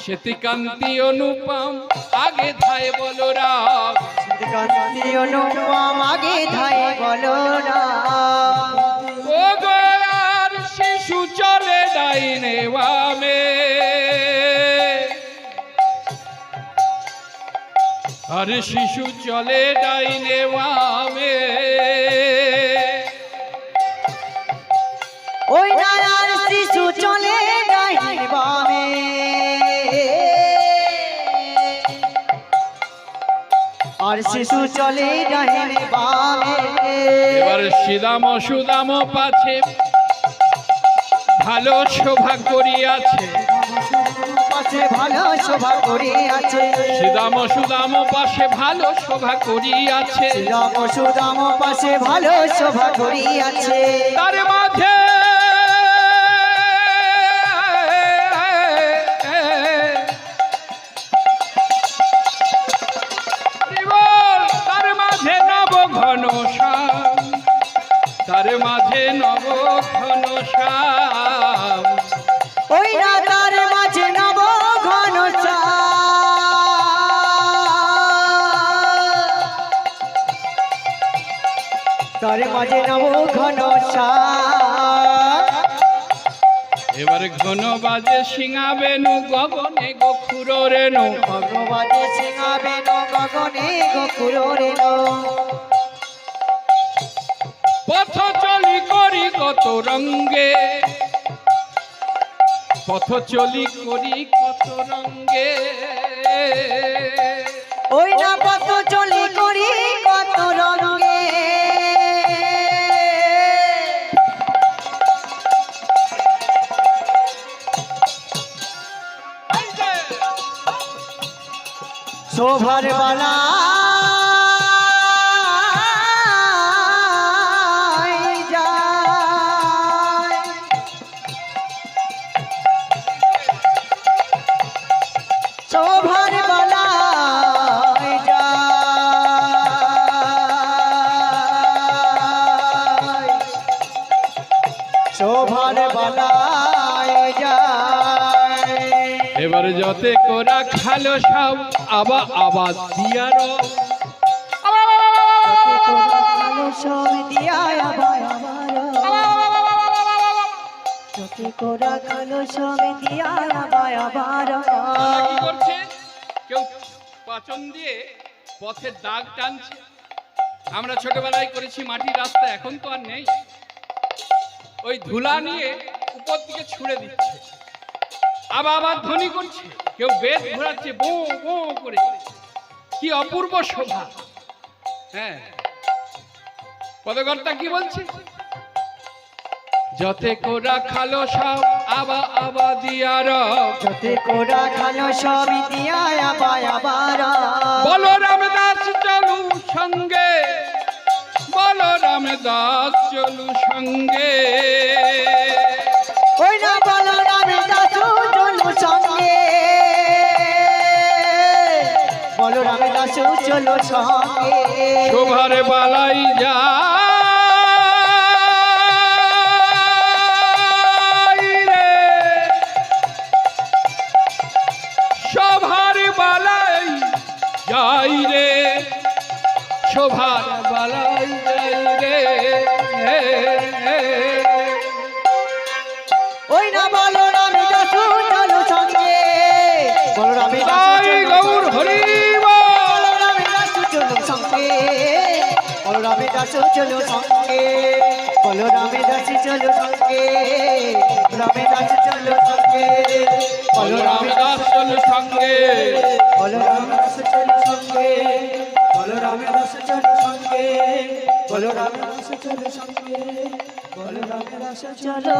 শ্বেতিকান্তি অনুপম আগে ধায় বলরাম। কান্তি অনুপম আগে ধাই বলো না ও গোয়ার শিশু চলে ডাইনে বামে আর শিশু চলে ডাইনে বামে ওই নারার শিশু চলে ডাইন বামে আর শিশু চলে ডাইন বামে। এবার সিদাম সুদাম পাছে ভালো শোভা করিয়াছে। পাশে ভালো শোভা করিয়াছে। সুদাম পাশে ভালো শোভা করিয়াছে। রাম সুদাম পাশে ভালো শোভা করিয়াছে। তার মাঝে নব ঘন শ্যাম তার মাঝে নব ঘন শ্যাম ওই মাঝে নব তার মাঝে নব ঘন এবার ঘন বাজে সিঙাবেনু গগনে গখুর রেণু ভগবানে সিংহাবে গগনে গোকুল রেণ কত রঙ্গে পথ চলি করি কত রঙ্গে ওই না কত চলি করি কত রঙে শোভার বালা শোভার বালা শোভার এবার যতে কোরা খালো সব আবা আবাদ দিয়ার সব দিয়া চোখে কোরা কালো দিয়া আবার আবার কি করছে? কেউ পাচন দিয়ে পথের দাগ টানছে। আমরা ছোটবেলায় করেছি মাটির রাস্তা, এখন তো আর নেই। ওই ধুলা নিয়ে উপর দিকে ছুঁড়ে দিচ্ছে। আবার আবার ধ্বনি করছে। কেউ বেদ ঘোরাচ্ছে বো বো করে। কি অপূর্ব শোভা। হ্যাঁ। পদকর্তা কি বলছে? যতে কোরা খালো সব আবা আবা দিয়ার চোখে কোরা কালো সব দিয়া আবার আবার বলরাম দাস চলু সঙ্গে। বলরাম দাস চলু সঙ্গে। ওই না বলো রামে দাসু চলো সঙ্গে। বলো রামে দাসু চলো সঙ্গে। শোভার বালাই যা যাই রে শোভার বালাই যাই রে ওই না বলো রামে দাসু চলো সঙ্গে। বলো রামে চলো গৌর সঙ্গে। হরি দাসু চলো সঙ্গে। বলরামে দাসু চলো সঙ্গে। দাসু চলো সঙ্গে। রামে দাসু চলো সঙ্গে। বলরাম বলরামে দাসু চলো। সঙ্গে বলরামে দাসু চলো।